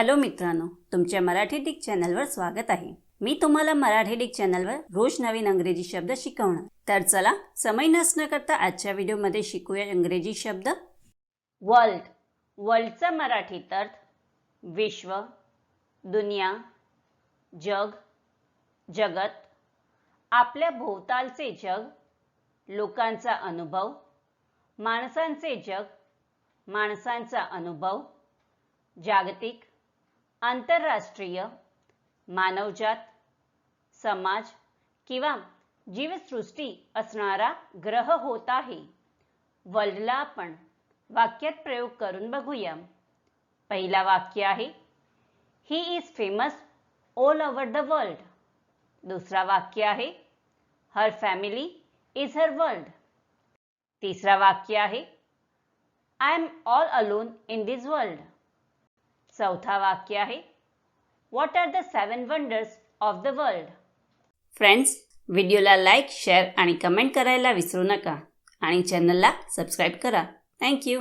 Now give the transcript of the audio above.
Hello मित्रांनो तुमच्या Marathi Dick चॅनलवर स्वागत आहे. मी तुम्हाला मराठी डिक चॅनलवर रोज नवीन अंग्रेजी शब्द शिकवणार. तर चला समय नसणं करता आजच्या व्हिडिओमध्ये शिकूया इंग्रजी शब्द. वर्ल्ड. वर्ल्डचा मराठीत अर्थ विश्व दुनिया जग जगत. आपल्या भोवतालचे जग लोकांचा अनुभव माणसांचे जग माणसांचा अनुभव जागतिक आंतरराष्ट्रीय मानवजात समाज किंवा जीवसृष्टी असणारा ग्रह होत आहे. वर्ल्डला आपण वाक्यात प्रयोग करून बघूया. पहिला वाक्य आहे he is famous all over the world दुसरा वाक्य आहे her family is her world तिसरा वाक्य आहे I am all alone in this world चौथा वाक्य आहे. What are the seven wonders of the world friends व्हिडिओला लाईक शेअर आणि कमेंट करायला विसरू नका. आणि चॅनलला सबस्क्राईब करा. थँक्यू